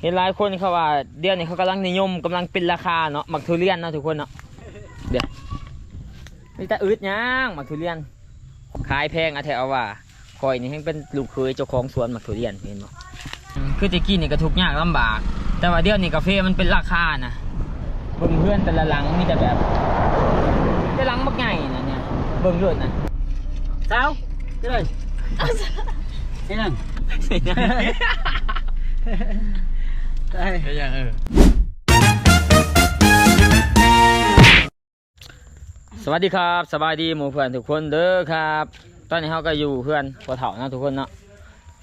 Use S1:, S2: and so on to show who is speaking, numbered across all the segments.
S1: เห็นหลายคนเขาว่าเดี๋ยวนี้เขากำลังนิยมกำลังเป็นราคาเนาะหมักทุเรียนเนาะทุกคนเนาะเดี๋ยวนี่แต่อึดย่างหมักทุเรียน ขายแพงอะแถวว่าคอยนี่ให้เป็นลูกเคยเจ้าของสวนหมักทุเรียนเห็นบ่อืมคือตะกี้นี่ก็ทุกข์ยากลำบาก แต่ว่าเดี๋ยวนี้กาแฟมันเป็นราคานะเบิ่งเพื่อนแต่ละหลังมีแต่แบบแต่หลังบักใหญ่นะเนี่ยเบิ่งเลือดนะ
S2: สาวเจ้ยเฮ้ยนั่ นได้
S3: ก็ยังเออ
S1: สวัสดีครับสบายดีหมู่เพื่อนทุกคนเด้อครับ ตอนนี้เขาก็อยู่เพื่อนพ่อเฒ่าเนาะทุกคนเนาะ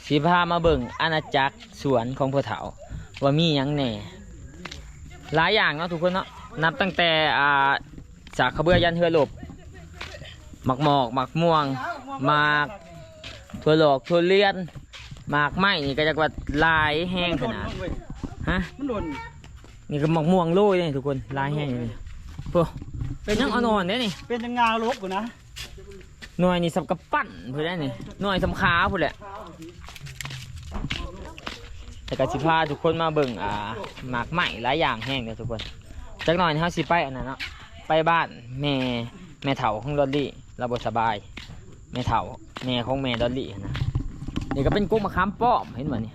S1: สีพามาเบิ่งอาณาจักรสวนของพ่อเฒ่าว่ามีหยังแหน่หลายอย่างเนาะทุกคนเนาะนับตั้งแต่อ่าจากขะเบือยันเฮือหลบหมักหมอกหมักม่วงหมากถั่วหลอกถั่วเลียนหมากไม้นี่ก็จะว่าลายแห้งขนาด ฮะ
S2: มันหล่น
S1: นี่ก็หมักม่วงโรยนี่ทุกคนลายแห้งนี่พวกเป็นยังอ่อนๆเนี่ยนี่
S2: เป็นจังงาลบกูนะ
S1: หน่วยนี่สำกับปั้นเพื่อนได้นี่หน่วยสำขาพูดแหละแต่กสิพาทุกคนมาเบิ่งอ่าหมากไหม้หลายอย่างแห้งเลยทุกคนจักหน่อยนี่เขาสิไปอันนั้นเนาะไปบ้านแม่แม่เฒ่าของดอลลี่เราบ่สบายแม่เฒ่าแม่ของแม่ดอลลี่นะนี่ก็เป็นกุ้งมะขามป้อมเห็นบ่นี่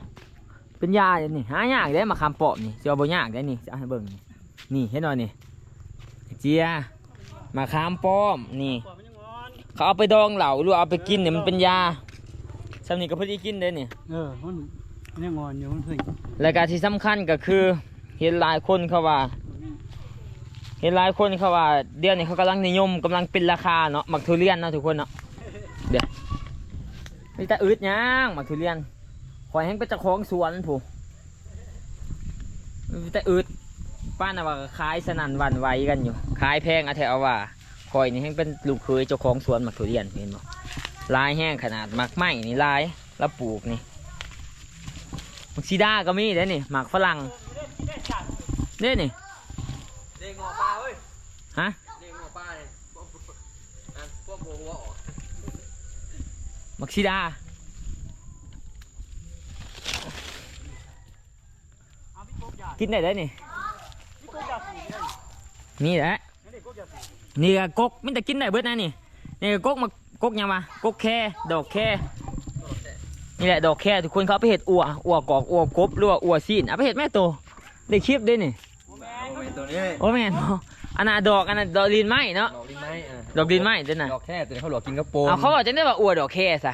S1: เป็นยาเลยนี่หายากได้มะขามป้อมนี่จะเอาบ่ยากได้นี่จะเอาให้เบิ่งนี่นี่เห็นบ่นี่เจียมะขามป้อมนี่
S2: ปล่อยมันยังงอน
S1: เขาเอาไปดองเหล่าหรือเอาไปกินเนี่ยมันเป็นยาสำนีก็พอดีกินเลยเนี่ย
S2: เออมันมันยังงอนอยู่มันเพิ่ง
S1: รายการที่สำคัญก็คือเห็นหลายคนเขาว่า เห็นหลายคนเขาว่า เดี๋ยวนี้เขากำลังนิยมกำลังเป็นราคาเนาะหมักทุเรียนเนาะทุกคนเนาะเดี๋ยวนี่แต่อึดย่างหมักทุเรียน คอยให้เป็นเจ้าของสวนผู้มีแต่อึดป้าน่ะว่าขายสนั่นหวันไหวกันอยู่ขายแพงอะแถวว่าคอยนี่ให้เป็นลูกเคยเจ้าของสวนหมักทุเรียนเห็นบ่ลายแห้งขนาดหมักไหม้นี่ลายแล้วปลูกนี่หมักซีด้าก็มีเด้นี่หมักฝรั่งเด้นี่
S3: เด้งอปลาเว้ย
S1: ฮะ
S3: เด้งอปลาเลยพวกอะพวกหัวออก
S1: หมักซีด้า
S2: เอา กบยา
S1: กินได้เด้นี่
S2: พี่กบยาสีเลย
S1: นี่แหละ
S2: นี่เด็กกบยาสี
S1: นี่ก็กกมันจะกินได้เบิดนะนี่นี่ก็กกมากกหยังมากกแค่ดอกแค่นี่แหละดอกแค่ทุกคนเขาเอาไปเห็ดอัวอัวกอกอัวกบหรือว่าอัวซีนเอาไปเห็ดแม่โตได้คลิปด้วยนี่
S2: โมแม
S3: โอ้
S2: น
S3: ยตัวนี้
S1: โอ้แม่นบ่อันน่ะดอกอันน่ะดอกดินไม้เนาะ
S3: ดอกดินไม้อะ
S1: ดอกดินไม้เด้อน่ะ
S3: ดอกแค่ตัวนี้เขาหลอกกินกระโปรง
S1: เอาเขาบอกจะได้ว่าอัวดอกแค่ซะ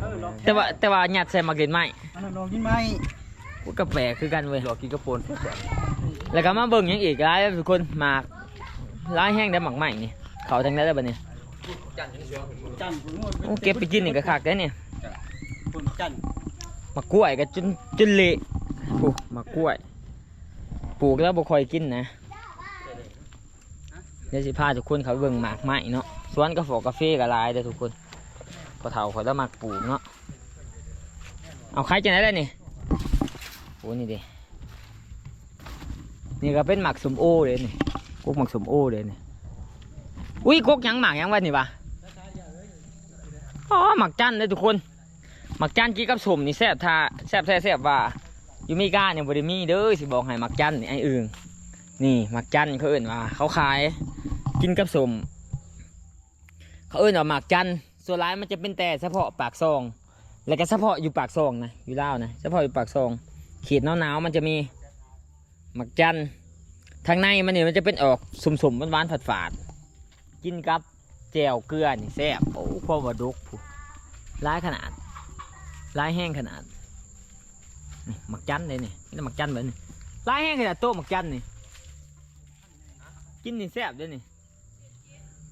S2: เออลอง
S1: แต่ว่าแต่ว่าหยัดใส่หมักดินไม้
S2: อันนั้นลองกินไหม
S1: กูก็แปลกคือกันเว้ย
S3: หลอกกินกระโปรง
S1: แล้วก็มาเบิ่งหยังอีกร้ายทุกคนหมากร้ายแห้งได้หมักใหม่นี่เขาทางได้ได้บ่เนี่ย
S3: จันทร์นี่เชียว
S2: จันทร์ผมว่า
S1: โอ้เก็บไปกินนี่ก็คักได้เนี่ย
S2: คนจันทร์
S1: หมักกล้วยก็จนจนเละโอ้หมักกล้วยปลูกแล้วบ่ค่อยกินนะเดี๋ยวสิพาทุกคนเขาไปเบิ่งหมากใหม่เนาะสวนกาแฟกาแฟก็หลายเด้อทุกคนพอเฒ่าเขาแล้วมักปลูกเนาะเอาใครจะไหนได้นี่ โอ้นี่ดินี่ก็เป็นหมักสมโอเลยนี่กุ๊กหมักสมโอเลยนี่อุ้ยกุ๊กยังหมากยังวะนี่ปะอ๋อหมักจันเลยทุกคนหมักจันกินกับสมนี่แซ่บท่าแซ่บแซ่บแซ่บว่าอยู่มีก้าเนี่ยบริมีเด้อสิบอกให้หมักจันนี่ไอ้อึงนี่หมักจันเขาเอื่นว่าเขาขายกินกับสมเขาเอื่นว่าหมักจันส่วนร้ายมันจะเป็นแต่เฉพาะปากซอง แล้วก็เฉพาะอยู่ปากซองนะอยู่เลานะเฉพาะอยู่ปากซอง ขีดหนาวๆมันจะมีหมักจันทางในมันเนี่ยมันจะเป็นออกสมๆหวานๆฝาดๆกินกับแจ่วเกลือนี่แซ่บโอ้พอวาดุกผู้ร้ายขนาดร้ายแห้งขนาดนี่หมักจันเลยนี่นี่หมักจันเหมือนนี่ร้ายแห้งขนาดโต๊ะหมักจันนี่กินนี่แซ่บด้วยนี่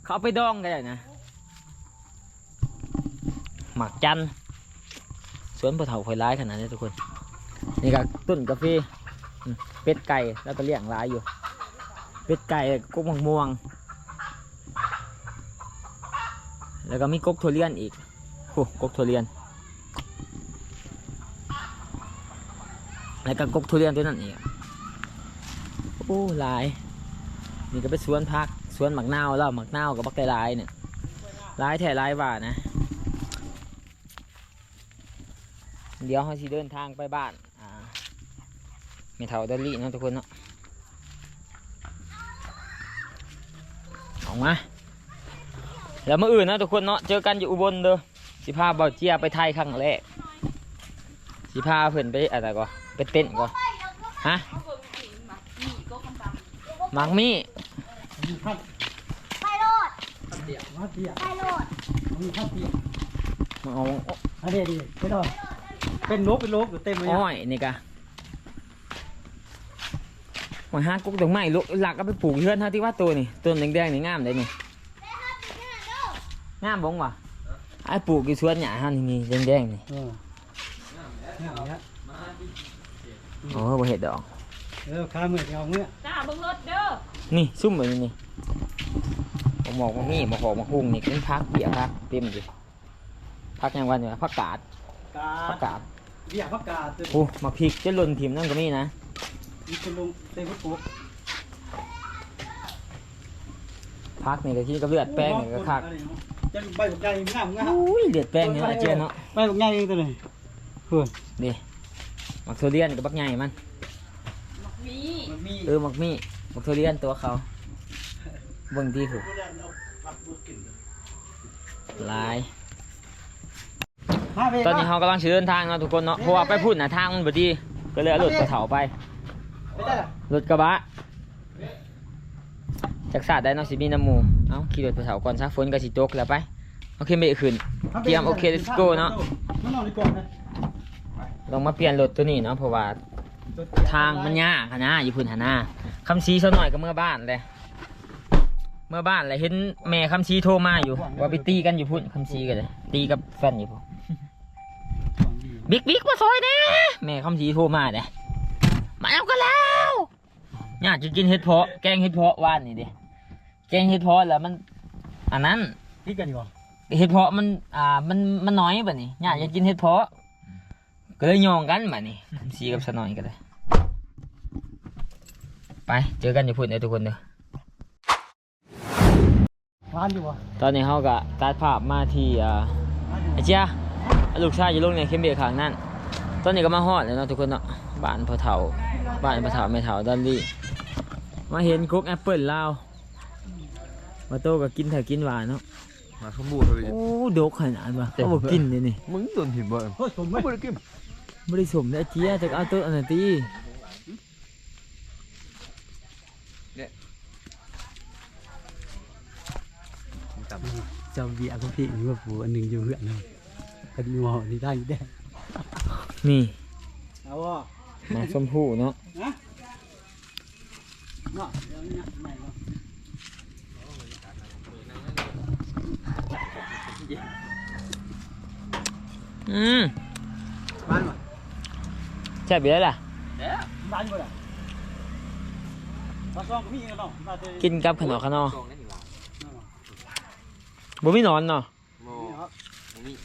S1: เขาไปดองกันเลยนะหมักจันสวนปะเถาคอยร้ายขนาดนี้ทุกคน นี่ก็ต้นกาแฟเป็ดไก่แล้วก็เลี้ยงร้ายอยู่ เป็ดไก่กุ๊กมะม่วง แล้วก็มีกกถั่วเลียนอีกโอ้กกถั่วเลียน แล้วก็กกถั่วเลียนตัวนั้นอีกโอ้หลาย นี่ก็เป็นสวนพักสวนหมักนาวแล้วหมักนาวกับบักไก่ลายเนี่ยลายแท้ลายว่านะ เดี๋ยวเราสิเดินทางไปบ้าน ม่เท่าดอลลี่เนาะทุกคนเนาะออกมาแล้วเมื่ออื่นเนาะทุกคนเนาะเจอกันอยู่อุบลเด้อสิพาเบาเจียไปไทยครั้งแรกสิพาเพิ่นไปอะไรก็ไปเต้นก่อนฮะมักมี่
S2: มีข้าว
S4: ไปโลด
S2: ข้าวเปียก
S4: ไปโลด
S2: มีข้าวเปียก
S1: มาเอา
S2: อันนี้ดีไปหน่อยเป็นนกเป็นโลกอยู่เต็มเลย
S1: อ้อยนี่กะ มาหากุ๊กดอกไม้ลูกหลักก็ไปปลูกเพื่อนเท่าที่ว่าตัวนี่ต้นแดงๆนี่งามเลยนี่งามบ้งวะไอ้ปลูกอยู่สวนหญ้าฮะนี่นี่แดงๆนี่
S2: เออเนี่ยเอาเนี่ย
S1: โอ้บ่เห็ดดอก
S2: เออข้ามือเอาเมื่อ
S4: จ้าเบิ่งรถเด้อ
S1: นี่ซุ่มแบบนี้นี่ผมบอกว่ามีมาขอกมาคุ้งนี่เป็นพักเบี้ยพักเต็มดิพักยังวันเนี่ยพักกาด
S2: กา
S1: พักกาด
S2: เบี้ยผักกาด
S1: โอ้มาพริกจะหล่นทิมนั่นก็มีนะ
S2: มีคนลงเต็มปุ๊บ
S1: พักนี่ก็ที่ก็เลือดแป้งนี่ก็คัก
S2: จะใบหัวใจงามงาม
S1: อุ้ยเลือดแป้งเนี่ยอาเจียนเนาะ
S2: ใบหัวใจตัวนี้เฮ้ย
S1: ดิมักทุเรียนกับบักใหญ่มัน
S4: มี
S2: มันมี
S1: เออมักมี่มักทุเรียนตัวเขาเบิ่งที่ถูกหลาย
S2: มาไป
S1: ตอนนี้เขากำลังสิเดินทางเนาะทุกคนเนาะเพราะว่าไปพูดนะทางมันบ่ดีก็เลยเอารถกระเถาไป
S2: ไปได้ล่ะ
S1: รถกระบะจากศาสตร์ได้เนาะสิมีน้ำหมูเอ้าขี่รถกระเถาก่อนซะฝนก็สิตกแล้วไปโอเคเบรกขึ้นเตรียมโอเค let's go เนาะ
S2: มันนอนดีกว่านะ
S1: ลองมาเปลี่ยนรถตัวนี้เนาะเพราะว่าทางมันยากอะนะอยู่พุ่นหนนาคำซีซะหน่อยก็เมื่อบ้านเลยเมื่อบ้านเลยเห็นแม่คำซีโทรมาอยู่ว่าไปตีกันอยู่พุ่นคำซีกันเลยตีกับแฟนอยู่พุ่นบิ๊กบิ๊กมาซอยแน่แม่คำสีโทรมาเด้ มาเอากันแล้วอยากจะกินเห็ดเพาะแกงเห็ดเพาะว่านนี่เด้แกงเห็ดเพาะแล้วมัน อันนั้น
S2: พี่กันดีกว่า
S1: เห็ดเพาะมัน อ่า มัน มันน้อยแบบนี้อยากจะกินเห็ดเพาะ ก็เลยยองกันแบบนี้คำสีกับสนอยกันเลย ไป เจอกันอยู่พุ่นเด้อทุกคนเด้อ
S2: ร้านอยู่วะ
S1: ตอนนี้เขาก็ตัดภาพมาที่อ่า
S2: ร้านอยู่
S1: ไอ้เจ้าลูกชายอยู่ลงในเข้มเบียร์ขางนั่น ตอนนี้ก็มาฮอดแล้วเนาะทุกคนเนาะ บ้านพ่อเฒ่าบ้านพ่อเฒ่าแม่เฒ่าดอลลี่มาเห็นกุ๊กแอปเปิลลาวมาโตก็กินเถอะกินหวานเนาะ
S3: มาขมูเลย
S1: โอ้ดกขนาดว่ะเขาบอกกินเลยนี่
S3: มึงโดนถิ่มบ่
S2: เฮ้ยสมไหม
S3: ไม่ได้กิน
S1: ไม่ได้สมนะเจี๊ยจะเอาตัวอันนั้นตี
S3: ต่
S2: เจ้าเบียร์ของพี่อยู่กับผู้อันหนึ่งอยู่เหือนนะคดีหมอที่ได้อยู่ได้
S1: นี่
S2: เอาวะ
S1: หมาชมพู่เนาะ
S2: นะเนาะเดี๋ยวนี้ไหนเนาะ
S1: อืม
S2: บ้านวะ
S1: แซ่บอยู่แล้วล่ะ
S2: บ้านอยู่ล่ะบ้านซองก็มีเนาะบ้านเตย
S1: กินกับขนมขนมำ
S3: กองนั่นอยู่ละ
S1: บ่มีหนอนเนาะ
S3: โม
S2: นี่ครับ
S3: นี่
S1: อืม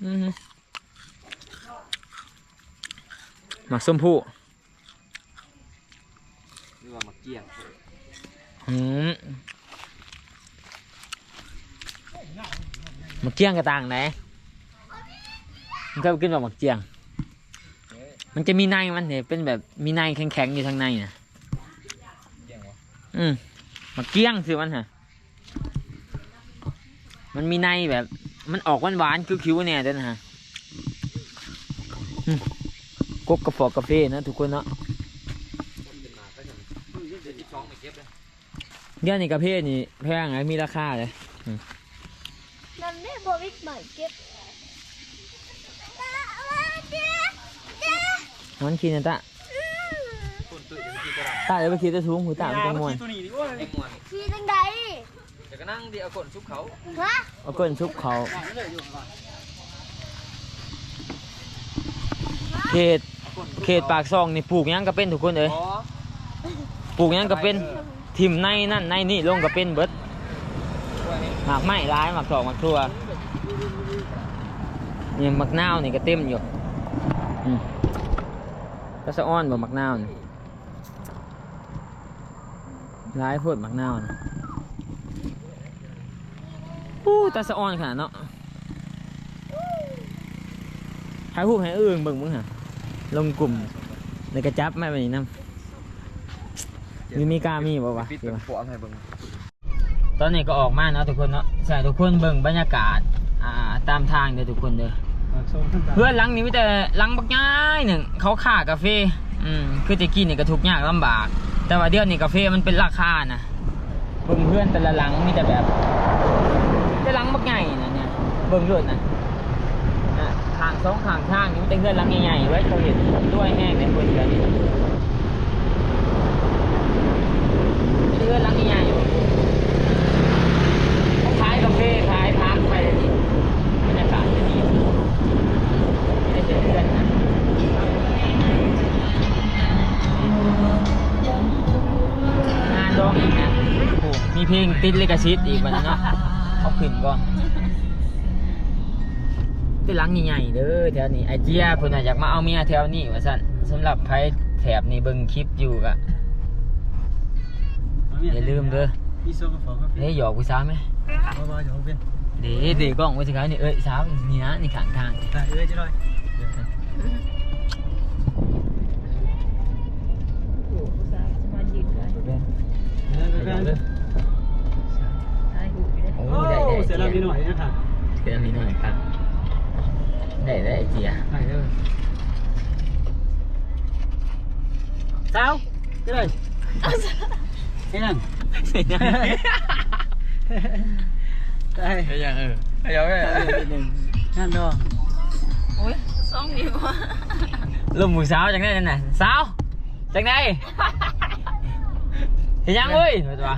S1: หมักส้มพู่
S3: นี่ว่ามักเกี้ยง
S1: อืมหมักเจียงกระต่างไหนมันก็กินแบบหมักเจียง มันจะมีในมันเนี่ยเป็นแบบมีในแข็งๆอยู่ทางในนะ
S3: เกี้ยงวะ
S1: อืมหมักเกี้ยงสิมันฮะมันมีในแบบ มันออกหวานๆคิ้วๆเนี่ยด้วยนะฮะอืมกกกระฟอกกาแฟนะทุกคนเนาะ
S3: เป็นมาก็ยังเดี๋ยวที่ช่องไม่เก็บเลย
S1: เดี๋ยวนี้กาแฟนี่แพงไงมีราคาเลย
S4: นั่นแม่บวิกใหม่เก็บ
S1: มันคิดนะตะ
S3: คนตื่นจะกินกระดาษ
S1: ตาเดี๋ยวไปคิดจะสูงหูตามันจะมวน
S2: ตัวนี้ดิ โอ้ย
S3: ไอ้มวน
S4: ขี่จังใด
S3: จะก็นั่งดีเอาคนซุปเขา
S4: ฮะ
S1: เอาก้นชุบเขา
S2: วางไว้เลยอยู่ข้างหลัง
S1: เขตเขตปากซองนี่ปลูกหยังก็เป็นทุกคนเอ้ย
S3: อ๋อ
S1: ปลูกหยังก็เป็นทิมในนั่นในนี่ลงก็เป็นเบิดหมากไม้ร้ายหมากสองหมากทั่วนี่หมักนาวนี่ก็เต็มอยู่อืมก็สะอ้อนบ่หมักนาวนี่ร้ายโพดหมักนาวนี่ อู้ตาสะออนขนาดเนาะถ่ายรูปให้อื่นเบิ่งมึงฮะลงกลุ่มในกระจับแม่ไปนี่น้ำมีมีกล้ามีบ่วะ
S3: ปิดเป็น
S1: วะ
S3: ปวดให้เบิ่ง
S1: ตอนนี้ก็ออกมาเนาะทุกคนเนาะใช่ทุกคนเบิ่งบรรยากาศอ่าตามทางเด้อทุกคนเด้อเพื่อนลังนี้มีแต่ลังบักง่ายหนึ่งเขาค่ากาแฟอืมคือตะกี้นี่ก็ทุกยากลำบาก แต่ว่าเดี๋ยวนี้กาแฟมันเป็นราคานะเบิ่งเพื่อนแต่ละหลังมีแต่แบบ ลังบักใหญ่นะเนี่ยเบิ่งด้วยนะทางสองข้างทางนี่มีแต่เพื่อนลังใหญ่ๆไว้เขาเห็นด้วยแห้งในคนเดียวนี่เพื่อนลังใหญ่ๆเขาขายกาแฟขายพักไปนี่บรรยากาศจะดีไม่ได้เจอเพื่อนนะงานดองอีกนะมีเพลงติดเลิขสิทธิ์อีกวันนี้เนาะ เอาขึ้นก่อนที่หลังใหญ่ๆเด้อแถวนี้ไอเจียเพิ่นน่ะอยากมาเอาเมียแถวนี้ว่าซั่นสำหรับไผแถบนี้เบิ่งคลิปอยู่ก็อย่าลืมเด้อ
S2: มีซองกระป๋องกาแฟ
S1: เฮ้ยหยอกผู้สาวไหม
S2: บ่บ่อย่าเอาเป็น
S1: เดี๋ยวเดี๋ยวกล้องไว้สิครับนี่เอ้ยสาวนี่นะนี่ข้างทาง
S2: ตาเอ้ยจะได้
S4: โอ้ผู้ชายสมายืนได้
S1: เป็น
S2: เออ
S1: เดี๋ยว
S2: ไป
S1: เด้อ
S4: ได้หูไปได้
S1: โอ้
S2: โอ้
S1: ยได้ได้
S2: เสร็จแล้วมีหน่อยนะค่ะ
S1: เดี๋ยวมีหน่อยครับ ได้ได้ไอเจีย
S2: ไหนเด้อสาวจะได้ไอ้นั่นได้
S3: ไอ้ยังเออไอ้ยังไง
S2: นั่นดอง
S4: โอ้ยสองนิ้วอะ
S1: ลมหมูสาวจังได้นั่นน่ะสาวจังได้ เห็นยังเว้ยไปตัว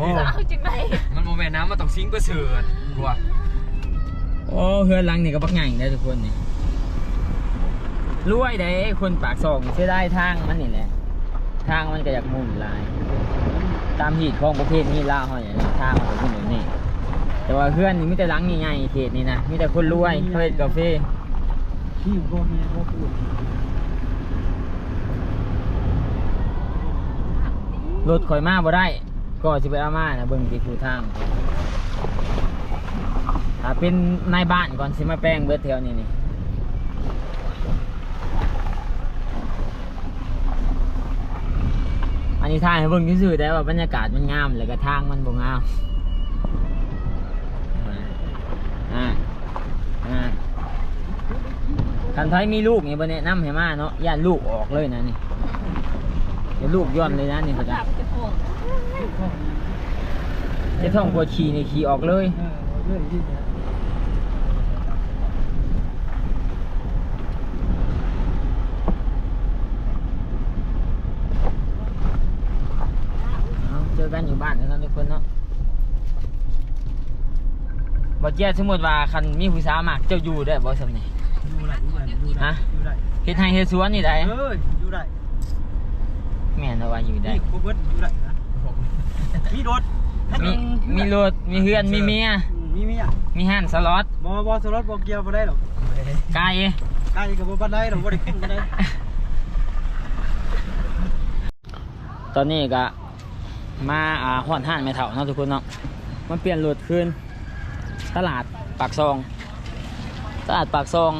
S1: โอ้
S4: สาวจังไร
S3: มันโมเมนต์น้ำมันต้องซิงก์เพื่อเสือนกว่า
S1: โอ้เฮือนหลังนี่ก็บักใหญ่ได้ทุกคนนี่รวยได้คนปากซองเสียได้ทางมันนี่แหละ ทางมันก็อยากมุ่นหลาย ตามหีดของประเภทนี้ล่าเขาอย่างนี้ทางของมันแบบนี้ แต่ว่าเพื่อนนี่มีแต่หลังใหญ่ๆเขตนี่นะมีแต่คนรวยเขาเฮ็ดกาแฟ
S2: ที่อยู่บ่แม่บ่พูด
S1: รถข่อยมาบ่ได้ ก็สิไปเอามานะเบิ่งที่คือทางถ้าเป็นนายบ้านก่อนสิมาแป้งเบิดแถวนี้นี่อันนี้ทางให้เบิ่งซื่อๆแต่ว่าบรรยากาศมันงามแล้วก็ทางมันบ่งามอ่าอ่าคันไทยมีลูกนี่บ่แนะนำให้มาเนาะย่านลูกออกเลยนะนี่ เดี๋ยวลูกย้อนเลยนะนี่เขาจะ
S4: จับจะโป่ง
S1: จะท่องปวดขี่นี่ขี่ออกเลย
S2: เออเอาเรื่องที่เนี่ย
S1: เอาเจอกันอยู่บ้านกันนะทุกคนเนาะบ่เจียสมมติว่าคันมีผู้สาวมากเจ้าอยู่ได้บ่สำนี่
S2: อยู่ได้อยู่ได้อยู่ได้
S1: ฮะ
S2: อยู่ได้
S1: เฮ็ดให้เฮ็ดสวนนี่ได้
S2: เอ้ยอยู่ได้
S1: แม่นว่าอยู่ได้
S2: นี่ครบเบิดอยู่ได้นะมีรถ
S1: มีมีรถมีเฮือนมีเมีย
S2: อืมมีเมีย
S1: มีห้านสล็อต
S2: บ่บ่สรถบ่เกี่ยวบ่ได้หรอก
S1: ไก่
S2: ใกล้กับบ่ปานใดหรอกบ่ได้ขึ้นบ่ได้
S1: ตอนนี้ก็มาอ่าฮอดห้านแม่เฒ่าเนาะทุกคนเนาะมันเปลี่ยนรถคืนตลาดปากซอง ตลาดปากซอง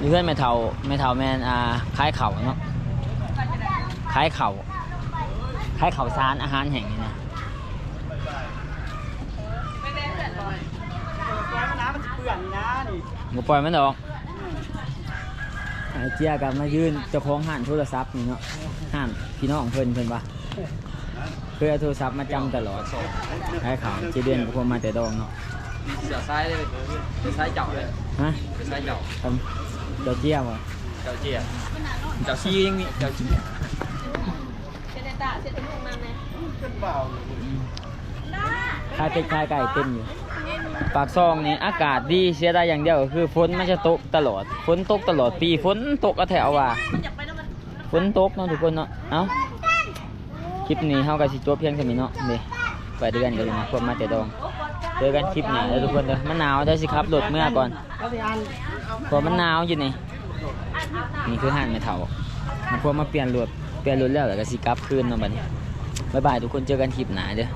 S1: อยู่เพื่อนแม่เฒ่าแม่เฒ่าแม่นอ่าขายเข่าวเนาะ ขายเข่าวขายเข่าวสารอาหารแห่งนี้นะ
S2: ปล่อยมันน้ำมันสิเปื้อนนี่นะนี่
S1: บ่ปล่อยมันออกไอ้เจียกับมายืนเจ้าของห้านโทรศัพท์นี่เนาะห้านพี่น้องเพิ่นเพิ่นว่าเพื่อเอาโทรศัพท์มาจำตลอดขายข่าวเจเดือนกับผมมาแต่ดองเนาะ
S3: เสือซ้ายเลยเสือซ้ายเจาะเลย
S1: ฮะ
S3: เสือซ้ายเจาะ
S1: ทำเจ้าเจียบ่
S3: เจาะเจียเจาะซียังนี่เจาะเจีย
S4: เชน ตาเชนตะมุงนั่นไง
S1: ขายเป็ดขายไก่เต็มอยู่ ปากซองนี่อากาศดีเสียได้อย่างเดียวก็คือฝนมันจะตกตลอด ฝนตกตลอดปีฝนตกก็แถวว่าฝนตกเนาะทุกคนเนาะ เอ้า คลิปนี้เฮาก็สิจบเพียงเท่านี้เนาะนี่ไปเดือนกันเลยนะคนมาแต่ดองเจอกันคลิปหน้าเด้อทุกคนเด้อมันหนาวเด้อสิครับรถเมื่อก่อนเพราะมันหนาวอยู่นี่นี่คือห่านไม่เท่ามันพวกมาเปลี่ยนรถ เปลี่ยนรถแล้วแล้วก็สิกลับคืนเนาะบัดนี้บ๊ายบายทุกคนเจอกันคลิปหน้าเด้อ